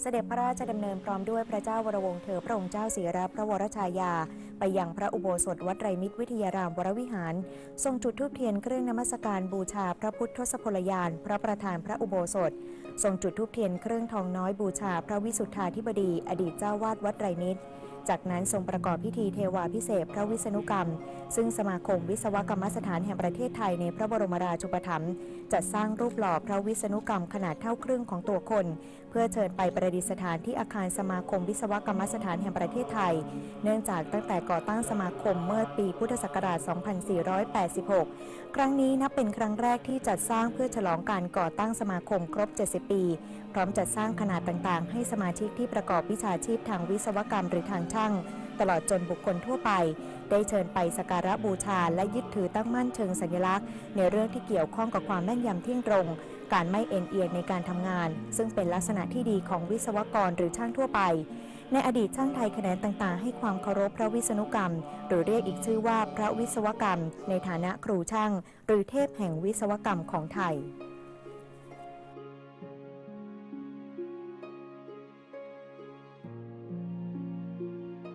เสด็จพระราชดำเนินพร้อมด้วยพระเจ้าวรวงศ์เธอพระองค์เจ้าเสียระพระวรชายา ไปยังพระอุโบสถวัดไรมิตรวิทยารามวรวิหาร ทรงจุดธูปเทียนเครื่องนมัสการบูชาพระพุทธทศพลยาน พระประธานพระอุโบสถ ทรงจุดธูปเทียนเครื่องทองน้อยบูชาพระวิสุทธาธิบดี อดีตเจ้าวาดวัดไรมิตร จากนั้นทรงประกอบพิธีเทวาพิเศษพระวิษณุกรรม ซึ่งสมาคมวิศวกรรมสถานแห่งประเทศไทยในพระบรมราชูปถัมภ์จัดสร้างรูปหล่อพระวิษณุกรรมขนาดเท่าครึ่งของตัวคน เพื่อเชิญไปประดิษฐานที่อาคารสมาคมวิศวกรรมสถานแห่งประเทศไทย เนื่องจากตั้งแต่ก่อตั้งสมาคมเมื่อปีพุทธศักราช 2486 ครั้งนี้นับเป็นครั้งแรกที่จัดสร้างเพื่อฉลองการก่อตั้งสมาคมครบ 70 ปี พร้อมจัดสร้างขนาดต่างๆ ให้สมาชิกที่ประกอบวิชาชีพทางวิศวกรรมหรือทางช่าง ตลอดจนบุคคลทั่วไป ได้เชิญไปสักการะบูชา และยึดถือตั้งมั่นเชิงสัญลักษณ์ ในเรื่องที่เกี่ยวข้องกับความแม่นยำเที่ยงตรง การไม่เอ็นเอียงในการทำงาน ซึ่งเป็นลักษณะที่ดีของวิศวกรหรือช่างทั่วไป ในอดีตช่างไทยแขนงต่างๆ ให้ความเคารพพระวิษณุกรรม หรือเรียกอีกชื่อว่าพระวิศวกรรม ในฐานะครูช่าง หรือเทพแห่งวิศวกรรมของไทย